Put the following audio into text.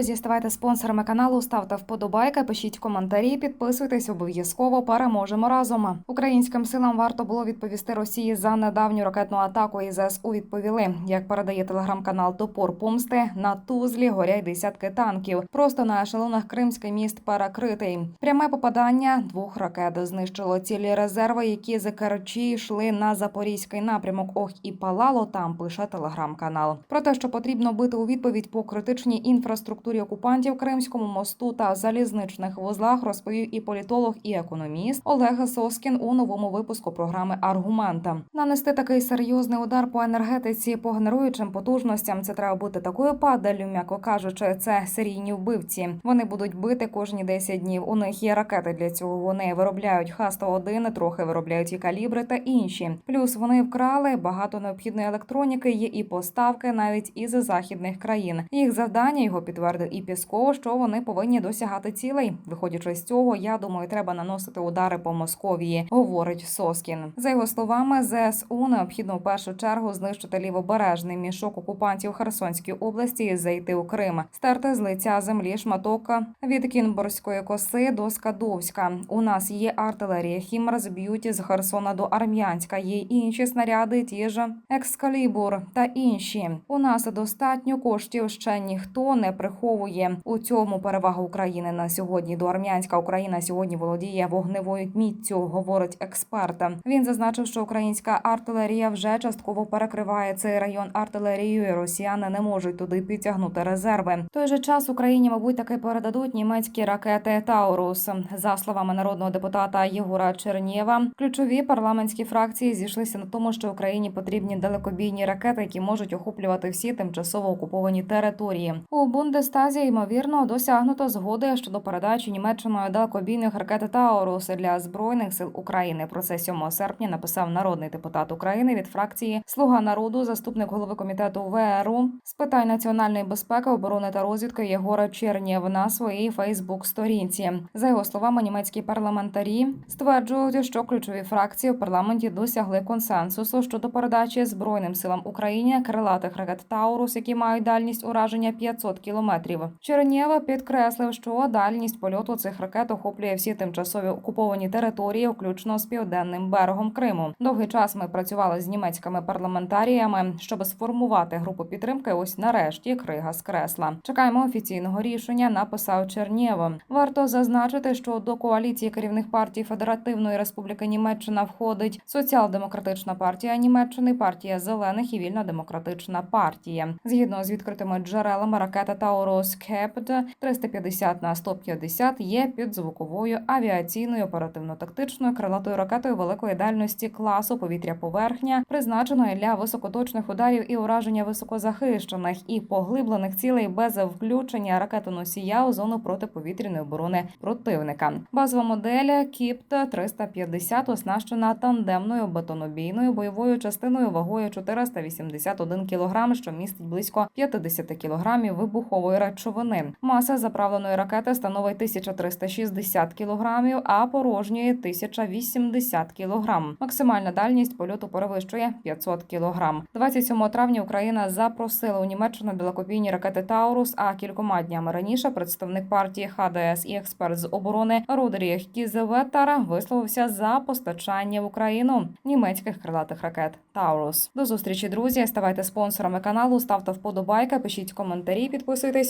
друзі, ставайте спонсорами каналу, ставте вподобайки, пишіть коментарі, підписуйтесь обов'язково. Переможемо разом. Українським силам варто було відповісти Росії за недавню ракетну атаку. І ЗСУ відповіли, як передає телеграм-канал Топор Помсти на Тузлі горять десятки танків. Просто на ешелонах Кримський міст перекритий. Пряме попадання двох ракет знищило цілі резерви, які з Керчі йшли на запорізький напрямок. Ох і палало там. Пише телеграм-канал. Про те, що потрібно бити у відповідь по критичній інфраструктурі окупантів Кримському мосту та залізничних вузлах, розповів і політолог, і економіст Олег Соскін у новому випуску програми Аргумента. Нанести такий серйозний удар по енергетиці по генеруючим потужностям. Це треба бути такою падалю, м'яко кажучи, це серійні вбивці. Вони будуть бити кожні 10 днів. У них є ракети для цього. Вони виробляють Х-101, трохи виробляють і калібри та інші. Плюс вони вкрали багато необхідної електроніки. Є і поставки навіть із західних країн. Їх завдання його підтвердив і Пісков, що вони повинні досягати цілей. Виходячи з цього, я думаю, треба наносити удари по Московії, говорить Соскін. За його словами, ЗСУ необхідно в першу чергу знищити лівобережний мішок окупантів Херсонської області і зайти у Крим, стерти з лиця землі шматок від Кінбурзької коси до Скадовська. У нас є артилерія Хімарс б'ють з Херсона до Армянська. Є інші снаряди, ті ж Екскалібур та інші. У нас достатньо коштів. Ще ніхто не приховує у цьому перевага України на сьогодні. До Армянська Україна сьогодні володіє вогневою міццю, говорить експерт. Він зазначив, що українська артилерія вже частково перекриває цей район артилерією. Росіяни не можуть туди підтягнути резерви. Той же час Україні, мабуть, таки передадуть німецькі ракети Таурус. За словами народного депутата Єгора Чернєва, ключові парламентські фракції зійшлися на тому, що Україні потрібні далекобійні ракети, які можуть охоплювати всі тимчасово окуповані території. У Бундестазі ймовірно досягнуто згоди щодо передачі Німеччиною далекобійних ракет Таурус для збройних сил України. Про це 7 серпня написав народний депутат України від фракції Слуга народу, заступник голови комітету ВРУ з питань національної безпеки, оборони та розвідки Єгора Чернєв на своїй Фейсбук-сторінці. За його словами, німецькі парламентарі стверджують, що ключові фракції в парламенті досягли консенсусу щодо передачі збройним силам України крилатих ракет Таурус, які мають дальність ураження 500 кілометрів. Чернєва підкреслив, що дальність польоту цих ракет охоплює всі тимчасові окуповані території, включно з південним берегом Криму. Довгий час ми працювали з німецькими парламентаріями, щоб сформувати групу підтримки. Ось нарешті крига скресла. Чекаємо офіційного рішення. Написав Чернєво. Варто зазначити, що до коаліції керівних партій Федеративної Республіки Німеччина входить Соціал-демократична партія Німеччини, партія зелених і вільна демократична партія. Згідно з відкритими джерелами, ракета Таурус Кепт 350 на 150 є підзвуковою авіаційною оперативно-тактичною крилатою ракетою великої дальності класу повітря-поверхня, призначеною для високоточних ударів і ураження високозахищених і поглиблених цілей без включення ракетоносія у зону протиповітряної оборони противника. Базова модель Кіпт 350 оснащена тандемною бетонобійною бойовою частиною вагою 481 кг, що містить близько 50 кг вибухової речовини. Маса заправленої ракети становить 1360 кг, а порожньої 1080 кг. Максимальна дальність польоту перевищує 500 кг. 27 травня Україна запросила у Німеччину далекобійні ракети Таурус. А кількома днями раніше представник партії ХДС і експерт з оборони Родріг Кізеветар висловився за постачання в Україну німецьких крилатих ракет Таурус. До зустрічі, друзі. Ставайте спонсорами каналу, ставте вподобайки, пишіть коментарі, підписуйтесь